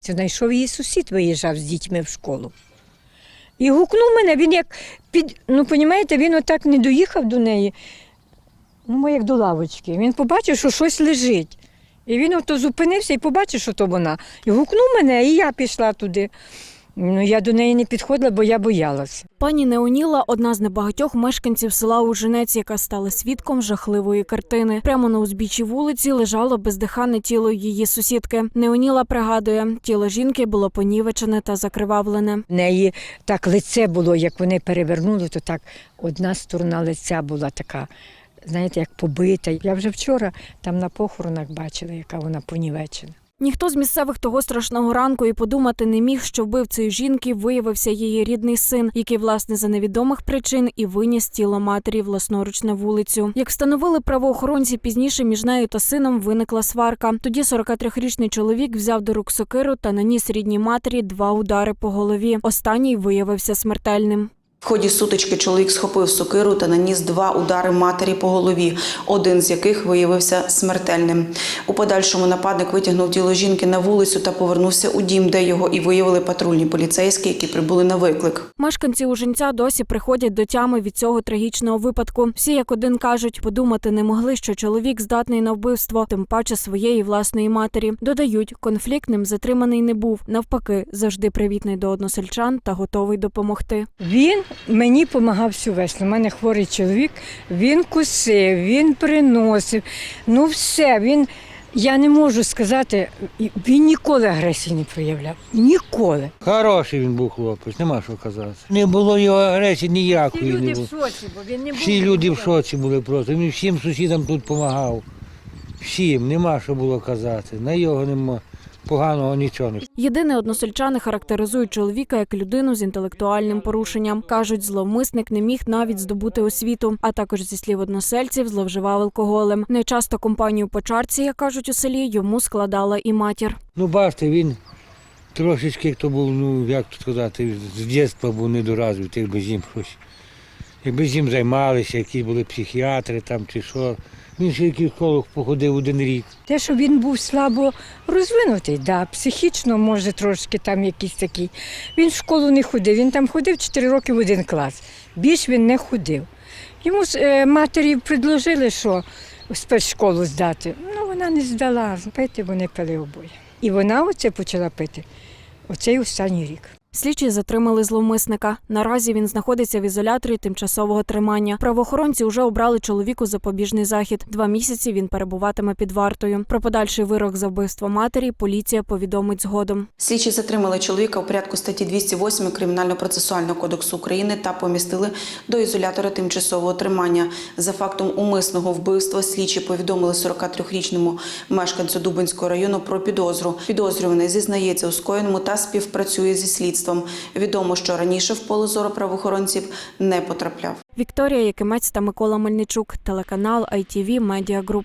Це знайшов її сусід, виїжджав з дітьми в школу. І гукнув мене, він як під, ну, розумієте, він отак не доїхав до неї, ну, як до лавочки. Він побачив, що щось лежить. І він ото зупинився і побачив, що то вона. І гукнув мене, і я пішла туди. Ну, я до неї не підходила, бо я боялася. Пані Неоніла одна з небагатьох мешканців села Ужинець, яка стала свідком жахливої картини. Прямо на узбіччі вулиці лежало бездиханне тіло її сусідки. Неоніла пригадує, тіло жінки було понівечене та закривавлене. В неї так лице було, як вони перевернули, то так одна сторона лиця була така, знаєте, як побита. Я вже вчора там на похоронах бачила, яка вона понівечена. Ніхто з місцевих того страшного ранку і подумати не міг, що вбивцею жінки виявився її рідний син, який, власне, за невідомих причин і виніс тіло матері власноруч на вулицю. Як встановили правоохоронці, пізніше між нею та сином виникла сварка. Тоді 43-річний чоловік взяв до рук сокиру та наніс рідній матері два удари по голові. Останній виявився смертельним. В ході сутички чоловік схопив сокиру та наніс два удари матері по голові, один з яких виявився смертельним. У подальшому нападник витягнув тіло жінки на вулицю та повернувся у дім, де його і виявили патрульні поліцейські, які прибули на виклик. Мешканці Ужинця досі приходять до тями від цього трагічного випадку. Всі як один кажуть, подумати не могли, що чоловік здатний на вбивство, тим паче своєї власної матері. Додають, конфлікт ним затриманий не був. Навпаки, завжди привітний до односельчан та готовий допомогти. Він мені допомагав всю весну. У мене хворий чоловік, він кусив, він приносив. Ну все, він. Я не можу сказати, він ніколи агресії не проявляв. Ніколи. Хороший він був хлопець, нема що казати. Не було його агресії ніякої не було. шоці, бо він не Всі люди в шоці були просто. Він всім сусідам тут допомагав. Всім, нема що було казати. На його нема поганого нічого не. Єдине односельчани характеризують чоловіка як людину з інтелектуальним порушенням. кажуть, зловмисник не міг навіть здобути освіту, а також зі слів односельців зловживав алкоголем. Нечасто компанію по чарці, як кажуть у селі, йому складала і матір. Ну, бачите, він трошечки хто був, ну як тут сказати, з дитинства був недоразвитий, якби з ним щось. Якби з ним займалися, які були психіатри там чи що. Він ще школу походив один рік. Те, що він був слабо розвинутий, да, психічно, може, трошки там якийсь такий. Він в школу не ходив, він там ходив 4 роки в один клас. Більш він не ходив. Йому е, матері предложили, що спецшколу здати. Ну, вона не здала. Пити вони пили обоє. І вона оце почала пити оцей останній рік. Слідчі затримали зловмисника. Наразі він знаходиться в ізоляторі тимчасового тримання. Правоохоронці вже обрали чоловіку запобіжний захід. Два місяці він перебуватиме під вартою. Про подальший вирок за вбивство матері поліція повідомить згодом. Слідчі затримали чоловіка у порядку статті 208 Кримінально-процесуального кодексу України та помістили до ізолятора тимчасового тримання. За фактом умисного вбивства слідчі повідомили 43-річному мешканцю Дубинського району про підозру. Підозрюваний зізнається у скоєному та співпрацює зі слідством. Відомо, що раніше в поле зору правоохоронців не потрапляв. Вікторія Якимець та Микола Мельничук, телеканал ITV Media Group.